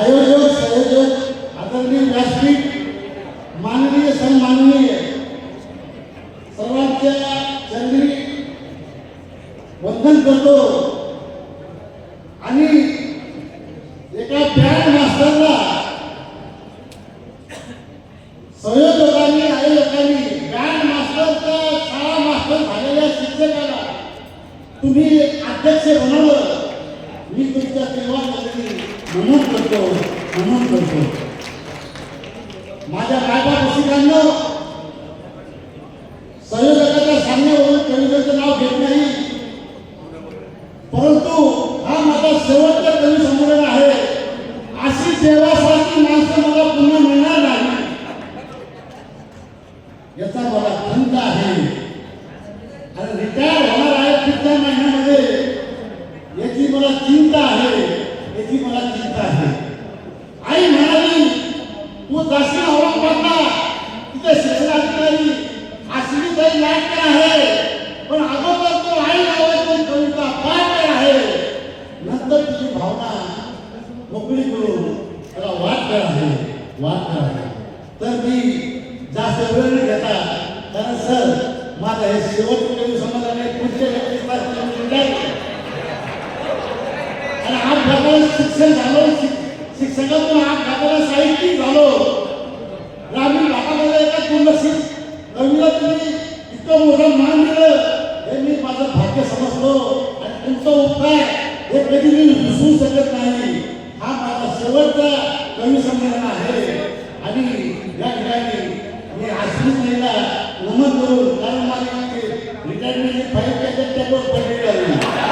आयोजक संयोजक आदरणीय व्यासपीठ माननीय सन्माननीय सर्वांच्या चरणी वंदन करतो. माझ्या मायबाप रसिकांनो संयोजकाच्या सांगण्यावरून कवितेचं नाव घेत नाही. परंतु हा माझा शेवटचा कवी संमेलन आहे. अशी देवासारखी माणसं मला पुन्हा मिळणार नाही. याचा मला खंत आहे. आणि रिटायर होणार आहे पुढच्या महिन्यामध्ये. याची मला चिंता आहे. याची मला चिंता आहे. तू जाशील औरंगाबादला तिथे शिक्षणाधिकारी आश्री ताई नाट्य आहे पण अगोदर तो आई नावाची कविता पाठ आहे. नंतर तुझी भावना मोकळी करून त्याला वाट आहे वाट आहे. तर मी जास्त वेळ घेता कारण सर माझा हे पुढच्या एकवीस आणि आठ शिक्षण झालं शिक- शिक्षकातून आठ घाटाला साहित्यिक झालो. ग्रामीण भागामध्ये एका दुर्लक्षित रवीला तुम्ही इतकं मोठं मान दिलं हे मी माझं भाग्य समजलो आणि तुमचा उपकार हे कधी मी विसरू शकत नाही. हा माझा शेवटचा कवी संमेलन आहे. आणि या ठिकाणी मी आश्रित नाहीला नमन करून कारण माझ्या रिटायरमेंट फाईल त्याच्यात त्यावर पडलेली आहे.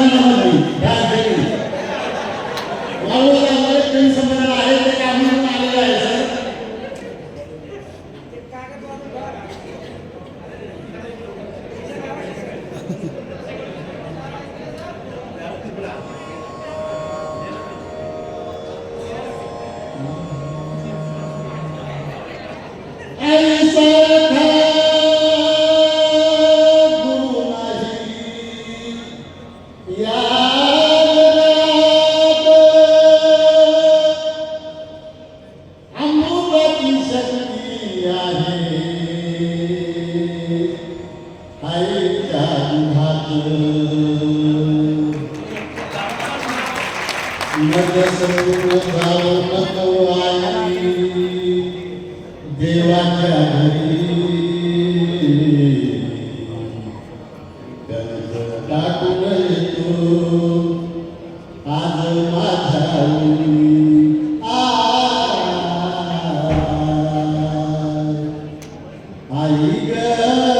या आहे ते आम्ही आलेलं आहे. देवाच्या घरी. टाकून येतो. आज माझा आई ग.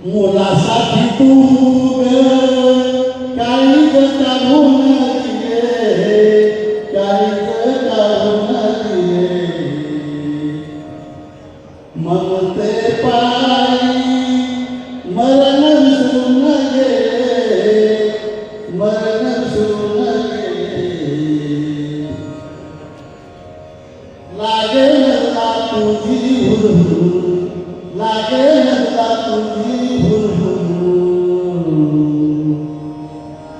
Mula sakit tu eh, kali ketemu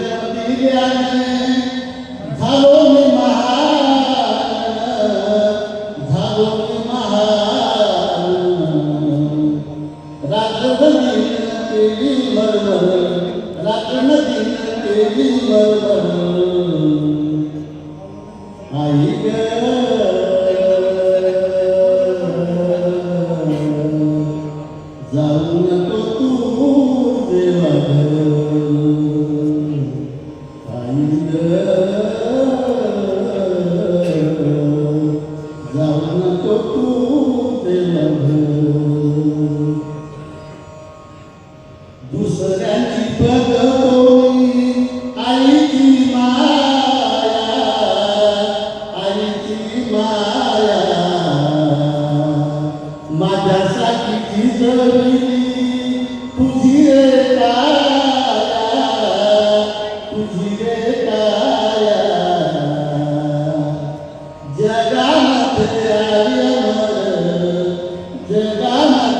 Gracias.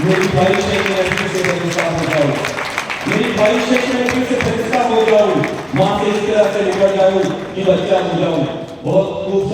मेरी ख्वाहिश है कि मैं फिर से परेशान हो जाऊँ। मेरी ख्वाहिश है कि मैं फिर से परेशान हो जाऊँ। माँ से इस तरह से निकल जाऊँ कि बच्चा हो जाऊँ। बहुत खूब